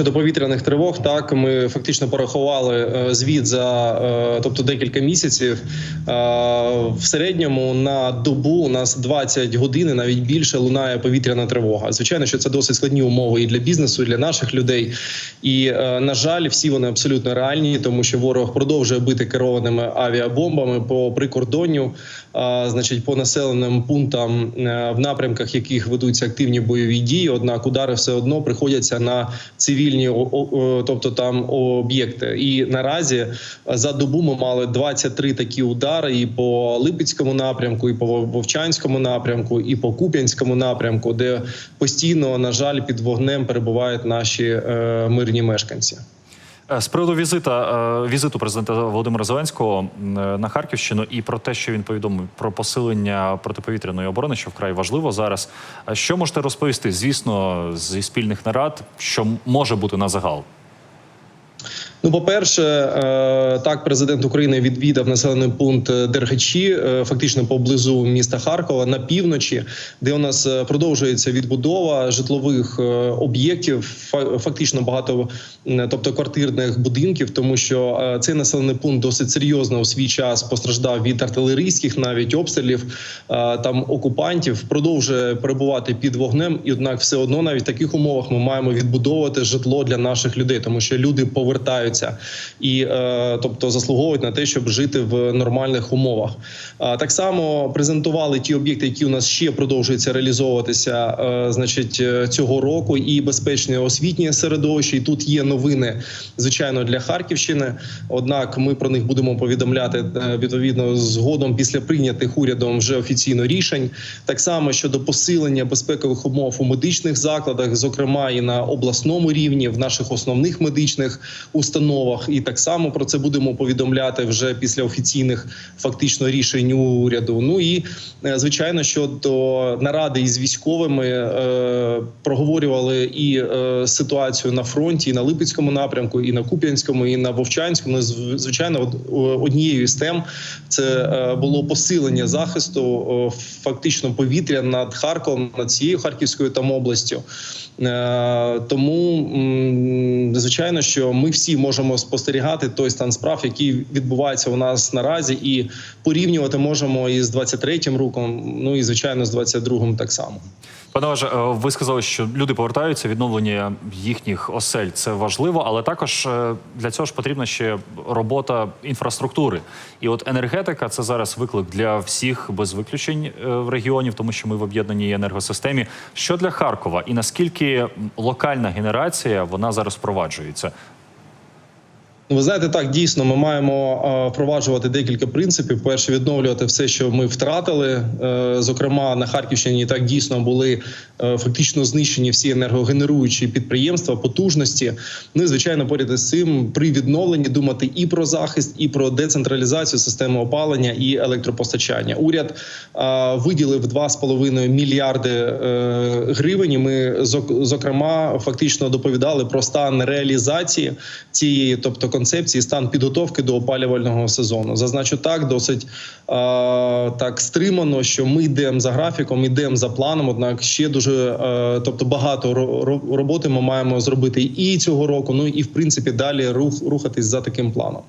щодо повітряних тривог, так ми фактично порахували е, звіт за е, тобто декілька місяців. Е, В середньому на добу у нас 20 годин, навіть більше лунає повітряна тривога. Звичайно, що це досить складні умови і для бізнесу, і для наших людей. І на жаль, всі вони абсолютно реальні, тому що ворог продовжує бити керованими авіабомбами по прикордонню, значить, по населеним пунктам, в напрямках яких ведуться активні бойові дії. Однак удари все одно приходяться на цивільні, о- тобто там об'єкти. І наразі е, за добу ми мали 23 такі удари і по Липецькому напрямку, і по Вовчанському напрямку, і по Куп'янському напрямку, де постійно, на жаль, під вогнем перебувають наші е, мирні мешканці. Е, З приводу візита е, візиту президента Володимира Зеленського е, на Харківщину і про те, що він повідомив про посилення протиповітряної оборони, що вкрай важливо зараз. Що можете розповісти? Звісно, зі спільних нарад, що може бути на загал? Ну, по-перше, е, так, президент України відвідав населений пункт Дергачі, е, фактично поблизу міста Харкова на півночі, де у нас е, продовжується відбудова житлових об'єктів, фа- фактично багато, тобто квартирних будинків, тому що цей населений пункт досить серйозно у свій час постраждав від артилерійських навіть обстрілів там окупантів, продовжує перебувати під вогнем, і однак, все одно, навіть в таких умовах, ми маємо відбудовувати житло для наших людей, тому що люди повертаються і е, тобто заслуговують на те, щоб жити в нормальних умовах. Так само презентували ті об'єкти, які у нас ще продовжуються реалізовуватися, е, значить, е, цього року, і безпечне освітнє середовище. І тут є новини, звичайно, для Харківщини. Однак ми про них будемо повідомляти відповідно згодом після прийнятих урядом вже офіційно рішень. Так само щодо посилення безпекових умов у медичних закладах, зокрема і на обласному рівні, в наших основних медичних установах. І так само про це будемо повідомляти вже після офіційних фактично рішень уряду. Ну і е, звичайно, щодо наради із військовими е, проговорювали і е, ситуацію на фронті, і на Липецькому напрямку, і на Куп'янському, і на Вовчанському. Ну, Звичайно, однією з тем це е, було посилення захисту фактично повітря над Харковом, над цією Харківською там областю. Е, Тому звичайно, що ми всі можемо спостерігати той стан справ, який відбувається у нас наразі, і порівнювати можемо із 23-м роком, ну і звичайно з 22-м так само. Пане Важе, е, ви сказали, що люди повертаються, відновлення їхніх осель це важливо, але також е, для цього ж потрібна ще робота інфраструктури. І от енергетика це зараз виклик для всіх без виключень е, в регіонів, тому що ми в об'єднаній енергосистемі. Що для Харкова і наскільки локальна генерація вона зараз впроваджується? Ну, Ви знаєте, так дійсно ми маємо е, впроваджувати декілька принципів. Перше, відновлювати все, що ми втратили. Е, Зокрема, на Харківщині так дійсно були е, фактично знищені всі енергогенеруючі підприємства, потужності. Ну і звичайно, поряд із цим при відновленні думати і про захист, і про децентралізацію системи опалення і електропостачання. Уряд виділив 2,5 мільярди гривень. і Ми зок- зокрема фактично доповідали про стан реалізації цієї, тобто концепції, стан підготовки до опалювального сезону. Зазначу так, досить е, так стримано, що ми йдемо за графіком, йдемо за планом. Однак ще дуже е, тобто багато ро- ро- роботи ми маємо зробити і цього року. Ну і в принципі далі рух рухатись за таким планом.